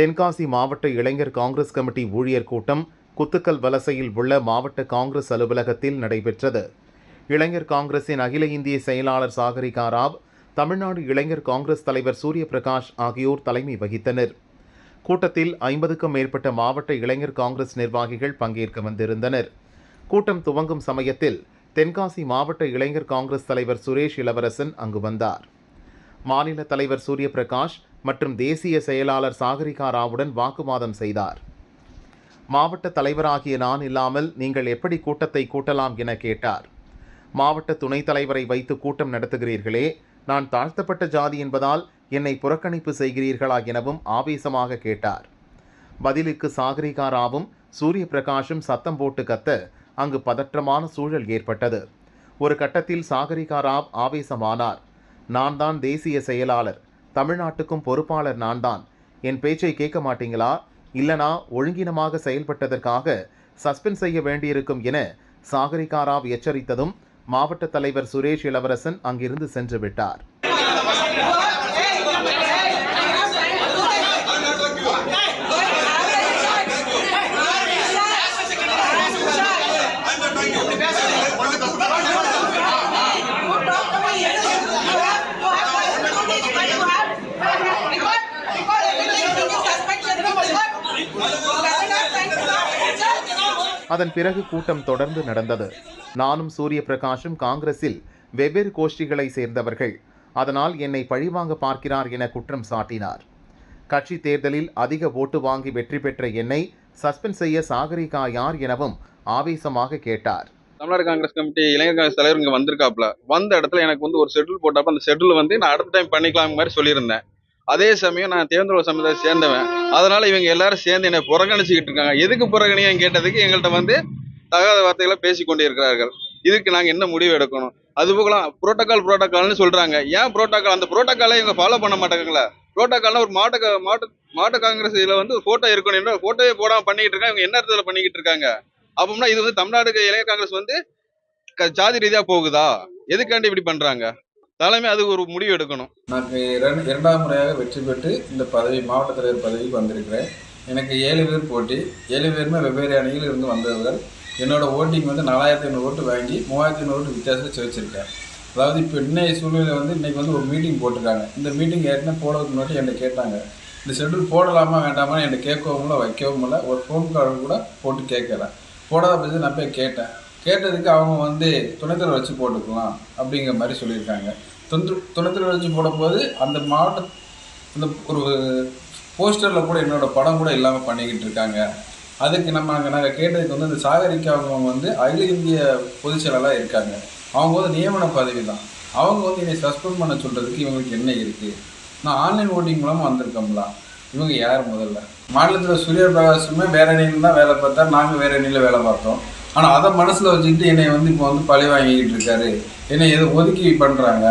தென்காசி மாவட்ட இளைஞர் காங்கிரஸ் கமிட்டி ஊழியர் கூட்டம் குத்துக்கல் வலசையில் உள்ள மாவட்ட காங்கிரஸ் அலுவலகத்தில் நடைபெற்றது. இளைஞர் காங்கிரசின் அகில இந்திய செயலாளர் சாகரிகா ராவ் தமிழ்நாடு இளைஞர் காங்கிரஸ் தலைவர் சூரியபிரகாஷ் ஆகியோர் தலைமை வகித்தனர். கூட்டத்தில் ஐம்பதுக்கும் மேற்பட்ட மாவட்ட இளைஞர் காங்கிரஸ் நிர்வாகிகள் பங்கேற்க வந்திருந்தனர். கூட்டம் துவங்கும் சமயத்தில் தென்காசி மாவட்ட இளைஞர் காங்கிரஸ் தலைவர் சுரேஷ் இளவரசன் அங்கு வந்தார். மாநில தலைவர் சூரியபிரகாஷ் மற்றும் தேசிய செயலாளர் சாகரிகா ராவுடன் வாக்குவாதம் செய்தார். மாவட்ட தலைவராகிய நான் இல்லாமல் நீங்கள் எப்படி கூட்டத்தை கூட்டலாம் என கேட்டார். மாவட்ட துணைத் தலைவரை வைத்து கூட்டம் நடத்துகிறீர்களே நான் தாழ்த்தப்பட்ட ஜாதி என்பதால் என்னை புறக்கணிப்பு செய்கிறீர்களா எனவும் ஆவேசமாக கேட்டார். பதிலுக்கு சாகரிகா ராவும் சூரிய பிரகாஷும் சத்தம் போட்டு கத்த அங்கு பதற்றமான சூழல் ஏற்பட்டது. ஒரு கட்டத்தில் சாகரிகா ராவ் ஆவேசமானார். நான் தான் தேசிய செயலாளர். தமிழ்நாட்டுக்கும் பொறுப்பாளர் நான் தான் என் பேச்சை கேட்க மாட்டீங்களா? இல்லனா ஒழுங்கினமாக செயல்பட்டதற்காக சஸ்பெண்ட் செய்ய வேண்டியிருக்கும் என சாகரிகா ராவ் எச்சரித்ததும் மாவட்ட தலைவர் சுரேஷ் இளவரசன் அங்கிருந்து சென்று விட்டார். அதன் பிறகு கூட்டம் தொடர்ந்து நடந்தது. நானும் சூரிய பிரகாஷும் காங்கிரஸில் வெவ்வேறு கோஷ்டிகளை சேர்ந்தவர்கள். அதனால் என்னை பழிவாங்க பார்க்கிறார் என குற்றம் சாட்டினார். கட்சி தேர்தலில் அதிக ஓட்டு வாங்கி வெற்றி பெற்ற என்னை சஸ்பெண்ட் செய்ய சாகரிகா யார் எனவும் ஆவேசமாக கேட்டார். தமிழ்நாடு காங்கிரஸ் கமிட்டி இளைஞர் காங்கிரஸ் தலைவர் இங்கே வந்திருக்காப்ல வந்த இடத்துல எனக்கு வந்து ஒரு ஷெட்யூல் போட்டப்ப அந்த ஷெட்யூல் வந்து நான் அடுத்த டைம் பண்ணிக்கலாம் மாதிரி சொல்லியிருந்தேன். அதே சமயம் நான் தேர்ந்தெடுப்பு சமயத்தை சேர்ந்தவன். அதனால இவங்க எல்லாரும் சேர்ந்து என்னை புறக்கணிச்சுக்கிட்டு இருக்காங்க. எதுக்கு புறக்கணியும் கேட்டதுக்கு எங்கள்கிட்ட வந்து தகாத வார்த்தைகளை பேசி கொண்டு இருக்கிறார்கள். இதுக்கு நாங்கள் என்ன முடிவு எடுக்கணும்? அது போகலாம் புரோட்டோக்கால் புரோட்டோக்கால்னு சொல்றாங்க. ஏன் புரோட்டோக்கால் அந்த புரோட்டோக்காலை இவங்க ஃபாலோ பண்ண மாட்டாங்களா புரோட்டோக்கால்னா ஒரு மாட்டு மாட்டு மாட்டு காங்கிரஸ் இதில் வந்து ஒரு ஃபோட்டோ இருக்கணும். என்ற ஃபோட்டோவே போடாமல் பண்ணிக்கிட்டு இருக்காங்க. இவங்க என்ன இடத்துல பண்ணிக்கிட்டு இருக்காங்க? அப்போம்னா இது வந்து தமிழ்நாடு இளைஞர் காங்கிரஸ் வந்து க- ஜாதி ரீதியாக போகுதா? எதுக்காண்டி இப்படி பண்றாங்க? தலைமை அது ஒரு முடிவு எடுக்கணும். நான் இரண்டு இரண்டாம் முறையாக வெற்றி பெற்று இந்த பதவி மாவட்ட தலைவர் பதவிக்கு வந்திருக்கிறேன். எனக்கு ஏழு பேர் போட்டி ஏழு பேருமே வெவ்வேறு அணியில் இருந்து வந்தவர்கள். என்னோட ஓட்டிங் வந்து நாலாயிரத்தி ஐநூறு ஓட்டு வாங்கி மூவாயிரத்தி ஐநூறு ஓட்டு வித்தியாசத்தை வச்சுருக்கேன் அதாவது இப்போ இன்னைய சூழ்நிலை வந்து இன்றைக்கி வந்து ஒரு மீட்டிங் போட்டிருக்காங்க. இந்த மீட்டிங் ஏற்கனவே போடுறதுக்கு முன்னாடி என்னை கேட்டாங்க. இந்த ஷெட்யூல் போடலாமா வேண்டாமா என்னை கேட்கவும் இல்லை வைக்கவும் இல்லை. ஒரு ஃபோன் கால் கூட போட்டு கேட்கல. போடாத பற்றி நான் போய் கேட்டேன். கேட்டதுக்கு அவங்க வந்து துணைத்தலை வச்சு போட்டுக்கலாம் அப்படிங்கிற மாதிரி சொல்லியிருக்காங்க. தொன்று துணைத்தலை வச்சு போடும்போது அந்த மாவட்ட அந்த ஒரு போஸ்டரில் கூட என்னோடய படம் கூட இல்லாமல் பண்ணிக்கிட்டு இருக்காங்க. அதுக்கு நம்ம அங்கே நாங்கள் கேட்டதுக்கு வந்து இந்த சாகரிக்கு அவங்க வந்து அகில இந்திய பொதுச் செயலாளராக இருக்காங்க. அவங்க வந்து நியமன பதவி தான். அவங்க வந்து என்னை சஸ்பெண்ட் பண்ண சொல்கிறதுக்கு இவங்களுக்கு என்ன இருக்குது நான் ஆன்லைன் ஓட்டிங் மூலமாக வந்திருக்கோம்ல. இவங்க யார் முதல்ல? மாநிலத்தில் சூரிய பிரகாசமே வேற அணியில் தான் வேலை பார்த்தா நாங்கள் வேற அணியில் வேலை பார்த்தோம். ஆனால் அதை மனசில் வச்சுக்கிட்டு என்னை வந்து இப்போ வந்து பழி வாங்கிக்கிட்டு இருக்காரு. என்னை எதை ஒதுக்கி பண்ணுறாங்க